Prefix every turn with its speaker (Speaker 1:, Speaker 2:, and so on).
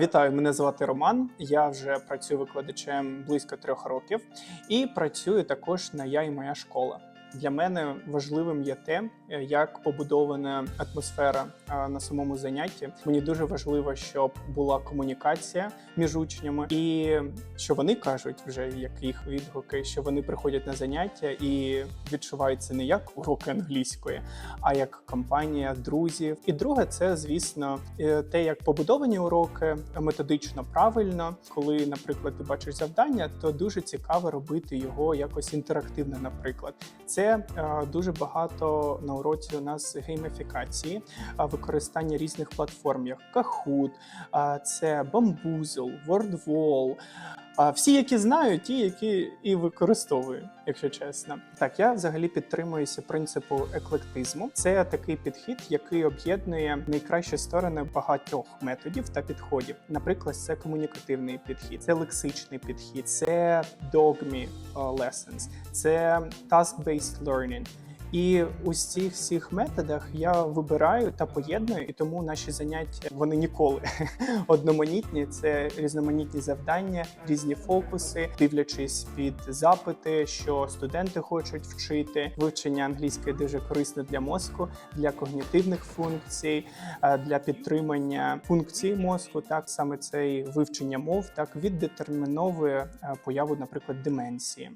Speaker 1: Вітаю, мене звати Роман. Я вже працюю викладачем близько трьох років і працюю також на я і моя школа. Для мене важливим є те, е, як побудована атмосфера е, на самому занятті. Мені дуже важливо, щоб була комунікація між учнями, і що вони кажуть, вже як їх відгуки, що вони приходять на заняття і відчувають це не як уроки англійської, а як компанія друзів. І друге, це звісно е, те, як побудовані уроки методично правильно. Коли, наприклад, ти бачиш завдання, то дуже цікаво робити його якось інтерактивно. Наприклад, це е, дуже багато на уроці у нас гейміфікації, використання різних платформ, як Kahoot, це Bamboozle, WordWall, а, всі, які знаю, ті, які і використовую, якщо чесно. Так, я взагалі підтримуюся принципу еклектизму. Це такий підхід, який об'єднує найкращі сторони багатьох методів та підходів. Наприклад, це комунікативний підхід, це лексичний підхід, це dogme е, lessons, це task-based learning. І у цих всіх методах я вибираю та поєдную, і тому наші заняття вони ніколи одноманітні. Це різноманітні завдання, різні фокуси, дивлячись під запити, що студенти хочуть вчити. Вивчення англійської дуже корисно для мозку, для когнітивних функцій, е, для підтримання функцій мозку. Так саме цей вивчення мов так віддетерміновує е, появу, наприклад, деменції.